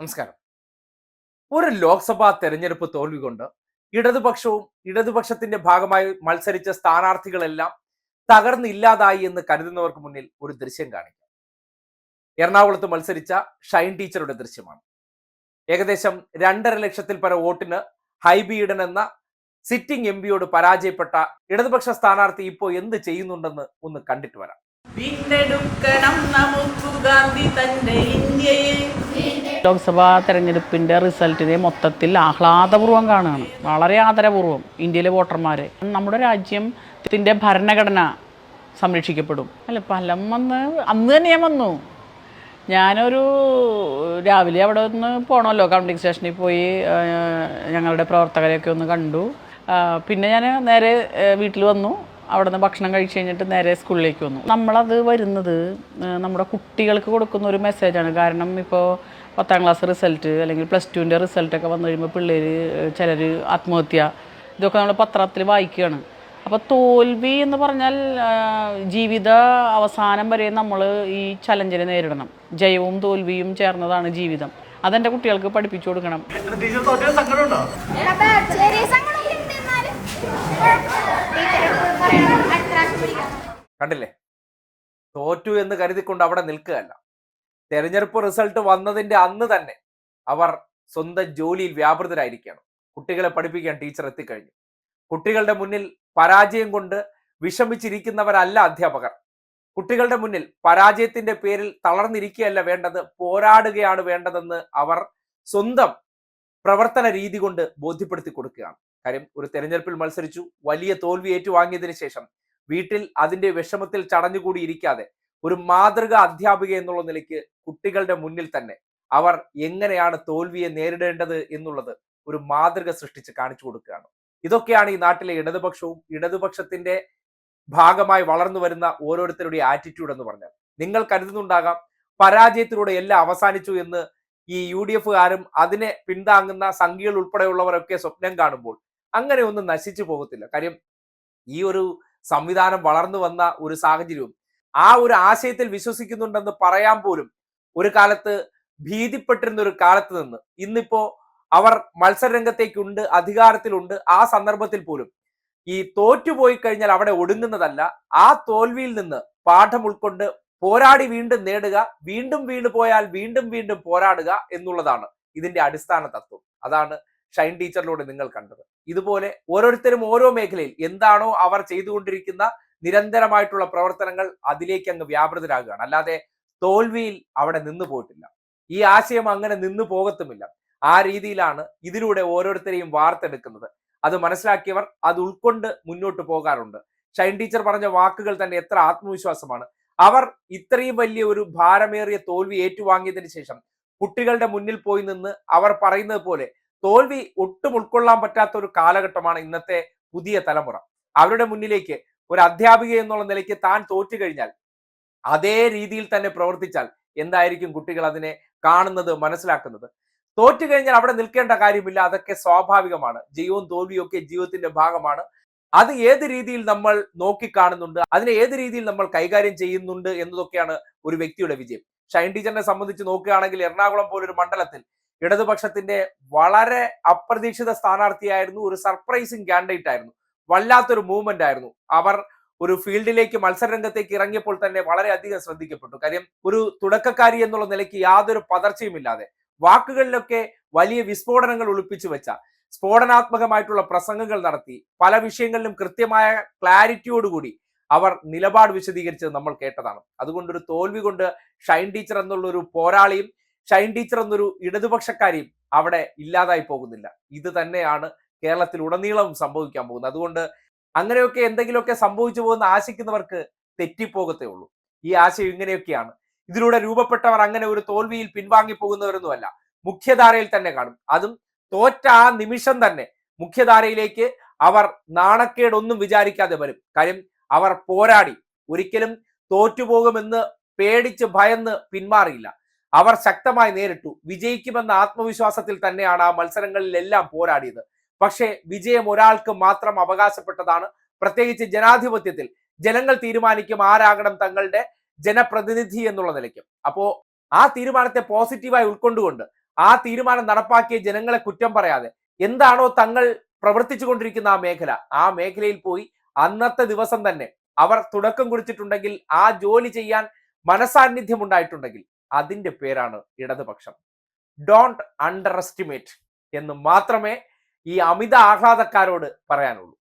നമസ്കാരം. ഒരു ലോക്സഭാ തെരഞ്ഞെടുപ്പ് തോൽവി കൊണ്ട് ഇടതുപക്ഷവും ഇടതുപക്ഷത്തിന്റെ ഭാഗമായി മത്സരിച്ച സ്ഥാനാർത്ഥികളെല്ലാം തകർന്നില്ലാതായി എന്ന് കരുതുന്നവർക്ക് മുന്നിൽ ഒരു ദൃശ്യം കാണിക്കാം. എറണാകുളത്ത് മത്സരിച്ച ഷൈൻ ടീച്ചറുടെ ദൃശ്യമാണ്. ഏകദേശം രണ്ടര ലക്ഷത്തിൽ പര വോട്ടിന് ഹൈബി എന്ന സിറ്റിംഗ് എം പിയോട് പരാജയപ്പെട്ട ഇടതുപക്ഷ സ്ഥാനാർത്ഥി ഇപ്പോൾ എന്ത് ചെയ്യുന്നുണ്ടെന്ന് ഒന്ന് കണ്ടിട്ട് വരാം. നമുക്ക് ഗാന്ധി തന്റെ ഇന്ത്യയെ ലോക്സഭാ തെരഞ്ഞെടുപ്പിന്റെ റിസൾട്ടിനെ മൊത്തത്തിൽ ആഹ്ലാദപൂർവം കാണുകയാണ്. വളരെ ആദരപൂർവം ഇന്ത്യയിലെ വോട്ടർമാരെ. നമ്മുടെ രാജ്യത്തിന്റെ ഭരണഘടന സംരക്ഷിക്കപ്പെടും. അല്ല ഫലം വന്ന് അന്ന് തന്നെ ഞാൻ വന്നു. ഞാനൊരു രാവിലെ അവിടെ ഒന്ന് പോകണമല്ലോ കൗണ്ടിങ് സ്റ്റേഷനിൽ പോയി ഞങ്ങളുടെ പ്രവർത്തകരെയൊക്കെ ഒന്ന് കണ്ടു. പിന്നെ ഞാൻ നേരെ വീട്ടിൽ വന്നു. അവിടെ നിന്ന് ഭക്ഷണം കഴിച്ച് കഴിഞ്ഞിട്ട് നേരെ സ്കൂളിലേക്ക് വന്നു. നമ്മളത് വരുന്നത് നമ്മുടെ കുട്ടികൾക്ക് കൊടുക്കുന്ന ഒരു മെസ്സേജാണ് കാരണം ഇപ്പോൾ പത്താം ക്ലാസ് റിസൾട്ട് അല്ലെങ്കിൽ പ്ലസ് ടുവിന്റെ റിസൾട്ടൊക്കെ വന്നു കഴിയുമ്പോൾ പിള്ളേർ ചിലർ ആത്മഹത്യ. ഇതൊക്കെ നമ്മൾ പത്രത്തിൽ വായിക്കുകയാണ് അപ്പോൾ തോൽവി എന്ന് പറഞ്ഞാൽ ജീവിത അവസാനം വരെ നമ്മൾ ഈ ചലഞ്ചിനെ നേരിടണം. ജയവും തോൽവിയും ചേർന്നതാണ് ജീവിതം. അതെന്റെ കുട്ടികൾക്ക് പഠിപ്പിച്ചു കൊടുക്കണം. കണ്ടില്ലേ? തോറ്റു എന്ന് കരുതിക്കൊണ്ട് അവിടെ നിൽക്കുകയല്ല. തെരഞ്ഞെടുപ്പ് റിസൾട്ട് വന്നതിന്റെ അന്ന് തന്നെ അവർ സ്വന്തം ജോലിയിൽ വ്യാപൃതരായിരിക്കുകയാണ്. കുട്ടികളെ പഠിപ്പിക്കാൻ ടീച്ചർ എത്തിക്കഴിഞ്ഞു. കുട്ടികളുടെ മുന്നിൽ പരാജയം കൊണ്ട് വിഷമിച്ചിരിക്കുന്നവരല്ല അധ്യാപകർ. കുട്ടികളുടെ മുന്നിൽ പരാജയത്തിന്റെ പേരിൽ തളർന്നിരിക്കുകയല്ല വേണ്ടത് പോരാടുകയാണ് വേണ്ടതെന്ന് അവർ സ്വന്തം പ്രവർത്തന രീതി കൊണ്ട് ബോധ്യപ്പെടുത്തി കൊടുക്കുകയാണ്. കാര്യം ഒരു തെരഞ്ഞെടുപ്പിൽ മത്സരിച്ചു വലിയ തോൽവി ഏറ്റുവാങ്ങിയതിനു ശേഷം വീട്ടിൽ അതിന്റെ വിഷമത്തിൽ ചടഞ്ഞുകൂടി ഇരിക്കാതെ ഒരു മാതൃക അധ്യാപിക എന്നുള്ള നിലയ്ക്ക് കുട്ടികളുടെ മുന്നിൽ തന്നെ അവർ എങ്ങനെയാണ് തോൽവിയെ നേരിടേണ്ടത് എന്നുള്ളത് ഒരു മാതൃക സൃഷ്ടിച്ച് കാണിച്ചു കൊടുക്കുകയാണ്. ഇതൊക്കെയാണ് ഈ നാട്ടിലെ ഇടതുപക്ഷവും ഇടതുപക്ഷത്തിന്റെ ഭാഗമായി വളർന്നു വരുന്ന ഓരോരുത്തരുടെ ആറ്റിറ്റ്യൂഡ് എന്ന് പറഞ്ഞാൽ. നിങ്ങൾ കരുതുന്നുണ്ടാകാം പരാജയത്തിലൂടെ എല്ലാം അവസാനിച്ചു എന്ന് ഈ യു ഡി എഫുകാരും അതിനെ പിന്താങ്ങുന്ന സംഖ്യകൾ ഉൾപ്പെടെയുള്ളവരൊക്കെ സ്വപ്നം കാണുമ്പോൾ അങ്ങനെ ഒന്നും നശിച്ചു പോകത്തില്ല. കാര്യം ഈ ഒരു സംവിധാനം വളർന്നു വന്ന ഒരു സാഹചര്യവും ആ ഒരു ആശയത്തിൽ വിശ്വസിക്കുന്നുണ്ടെന്ന് പറയാൻ പോലും ഒരു കാലത്ത് ഭീതിപ്പെട്ടിരുന്ന ഒരു കാലത്ത് നിന്ന് ഇന്നിപ്പോ അവർ മത്സരരംഗത്തേക്കുണ്ട് അധികാരത്തിലുണ്ട്. ആ സന്ദർഭത്തിൽ പോലും ഈ തോറ്റുപോയി കഴിഞ്ഞാൽ അവിടെ ഒടുങ്ങുന്നതല്ല. ആ തോൽവിയിൽ നിന്ന് പാഠം ഉൾക്കൊണ്ട് പോരാടി വീണ്ടും നേടുക വീണ്ടും വീണ് പോയാൽ വീണ്ടും വീണ്ടും പോരാടുക എന്നുള്ളതാണ് ഇതിന്റെ അടിസ്ഥാന തത്വം. അതാണ് ഷൈൻ ടീച്ചറിലൂടെ നിങ്ങൾ കണ്ടത്. ഇതുപോലെ ഓരോരുത്തരും ഓരോ മേഖലയിൽ എന്താണോ അവർ ചെയ്തുകൊണ്ടിരിക്കുന്ന നിരന്തരമായിട്ടുള്ള പ്രവർത്തനങ്ങൾ അതിലേക്ക് അങ്ങ് വ്യാപൃതരാകുകയാണ്. അല്ലാതെ തോൽവിയിൽ അവിടെ നിന്നു പോയിട്ടില്ല. ഈ ആശയം അങ്ങനെ നിന്നു പോകത്തുമില്ല. ആ രീതിയിലാണ് ഇതിലൂടെ ഓരോരുത്തരെയും വാർത്തെടുക്കുന്നത്. അത് മനസ്സിലാക്കിയവർ അത് ഉൾക്കൊണ്ട് മുന്നോട്ട് പോകാറുണ്ട്. ഷൈൻ ടീച്ചർ പറഞ്ഞ വാക്കുകൾ തന്നെ എത്ര ആത്മവിശ്വാസമാണ്. അവർ ഇത്രയും വലിയ ഒരു ഭാരമേറിയ തോൽവി ഏറ്റുവാങ്ങിയതിന് ശേഷം കുട്ടികളുടെ മുന്നിൽ പോയി നിന്ന് അവർ പറയുന്നത് പോലെ തോൽവി ഒട്ടും ഉൾക്കൊള്ളാൻ പറ്റാത്ത ഒരു കാലഘട്ടമാണ് ഇന്നത്തെ പുതിയ തലമുറ. അവരുടെ മുന്നിലേക്ക് ഒരു അധ്യാപിക എന്നുള്ള നിലയ്ക്ക് താൻ തോറ്റു കഴിഞ്ഞാൽ അതേ രീതിയിൽ തന്നെ പ്രവർത്തിച്ചാൽ എന്തായിരിക്കും കുട്ടികൾ അതിനെ കാണുന്നത് മനസ്സിലാക്കുന്നത്? തോറ്റു കഴിഞ്ഞാൽ അവിടെ നിൽക്കേണ്ട കാര്യമില്ല അതൊക്കെ സ്വാഭാവികമാണ്. ജയവും തോൽവിയും ഒക്കെ ജീവിതത്തിന്റെ ഭാഗമാണ്. അത് ഏത് രീതിയിൽ നമ്മൾ നോക്കിക്കാണുന്നുണ്ട് അതിനെ ഏത് രീതിയിൽ നമ്മൾ കൈകാര്യം ചെയ്യുന്നുണ്ട് എന്നതൊക്കെയാണ് ഒരു വ്യക്തിയുടെ വിജയം. ഷൈൻ ടീച്ചറിനെ സംബന്ധിച്ച് നോക്കുകയാണെങ്കിൽ എറണാകുളം പോലൊരു മണ്ഡലത്തിൽ ഇടതുപക്ഷത്തിന്റെ വളരെ അപ്രതീക്ഷിത സ്ഥാനാർത്ഥിയായിരുന്നു ഒരു സർപ്രൈസിങ് കാൻഡിഡേറ്റ് ആയിരുന്നു. വല്ലാത്തൊരു മൂവ്മെന്റ് ആയിരുന്നു. അവർ ഒരു ഫീൽഡിലേക്ക് മത്സരരംഗത്തേക്ക് ഇറങ്ങിയപ്പോൾ തന്നെ വളരെയധികം ശ്രദ്ധിക്കപ്പെട്ടു. കാര്യം ഒരു തുടക്കക്കാരി എന്നുള്ള നിലയ്ക്ക് യാതൊരു പതർച്ചയുമില്ലാതെ വാക്കുകളിലൊക്കെ വലിയ വിസ്ഫോടനങ്ങൾ ഒളിപ്പിച്ചു വെച്ച സ്ഫോടനാത്മകമായിട്ടുള്ള പ്രസംഗങ്ങൾ നടത്തി പല വിഷയങ്ങളിലും കൃത്യമായ ക്ലാരിറ്റിയോടുകൂടി അവർ നിലപാട് വിശദീകരിച്ചത് നമ്മൾ കേട്ടതാണ്. അതുകൊണ്ടൊരു തോൽവി കൊണ്ട് ഷൈൻ ടീച്ചർ എന്നുള്ള ഒരു പോരാളിയും ഷൈൻ ടീച്ചർ എന്നൊരു ഇടതുപക്ഷക്കാരിയും അവിടെ ഇല്ലാതായി പോകുന്നില്ല. ഇത് തന്നെയാണ് കേരളത്തിൽ ഉടനീളം സംഭവിക്കാൻ പോകുന്നത് അതുകൊണ്ട് അങ്ങനെയൊക്കെ എന്തെങ്കിലുമൊക്കെ സംഭവിച്ചു പോകുന്ന ആശിക്കുന്നവർക്ക് തെറ്റിപ്പോകത്തേ ഉള്ളൂ. ഈ ആശയം ഇങ്ങനെയൊക്കെയാണ്. ഇതിലൂടെ രൂപപ്പെട്ടവർ അങ്ങനെ ഒരു തോൽവിയിൽ പിൻവാങ്ങി പോകുന്നവരൊന്നുമല്ല. മുഖ്യധാരയിൽ തന്നെ കാണും. അതും തോറ്റ ആ നിമിഷം തന്നെ മുഖ്യധാരയിലേക്ക് അവർ നാണക്കേടൊന്നും വിചാരിക്കാതെ വരും. കാര്യം അവർ പോരാടി. ഒരിക്കലും തോറ്റുപോകുമെന്ന് പേടിച്ച് ഭയന്ന് പിന്മാറിയില്ല. അവർ ശക്തമായി നേരിട്ടു. വിജയിക്കുമെന്ന ആത്മവിശ്വാസത്തിൽ തന്നെയാണ് ആ മത്സരങ്ങളിലെല്ലാം പോരാടിയത്. പക്ഷേ വിജയം ഒരാൾക്ക് മാത്രം അവകാശപ്പെട്ടതാണ്. പ്രത്യേകിച്ച് ജനാധിപത്യത്തിൽ ജനങ്ങൾ തീരുമാനിക്കും ആരാകണം തങ്ങളുടെ ജനപ്രതിനിധി എന്നുള്ള നിലയ്ക്ക്. അപ്പോ ആ തീരുമാനത്തെ പോസിറ്റീവായി ഉൾക്കൊണ്ടുകൊണ്ട് ആ തീരുമാനം നടപ്പാക്കിയ ജനങ്ങളെ കുറ്റം പറയാതെ എന്താണോ തങ്ങൾ പ്രവർത്തിച്ചു കൊണ്ടിരിക്കുന്ന ആ മേഖല ആ മേഖലയിൽ പോയി അന്നത്തെ ദിവസം തന്നെ അവർ തുടക്കം കുറിച്ചിട്ടുണ്ടെങ്കിൽ ആ ജോലി ചെയ്യാൻ മനസാന്നിധ്യം ഉണ്ടായിട്ടുണ്ടെങ്കിൽ അതിന്റെ പേരാണ് ഇടതുപക്ഷം. ഡോണ്ട് അണ്ടർ എസ്റ്റിമേറ്റ് എന്ന് മാത്രമേ ഈ അമിത ആഹ്ലാദക്കാരോട് പറയാനുള്ളൂ.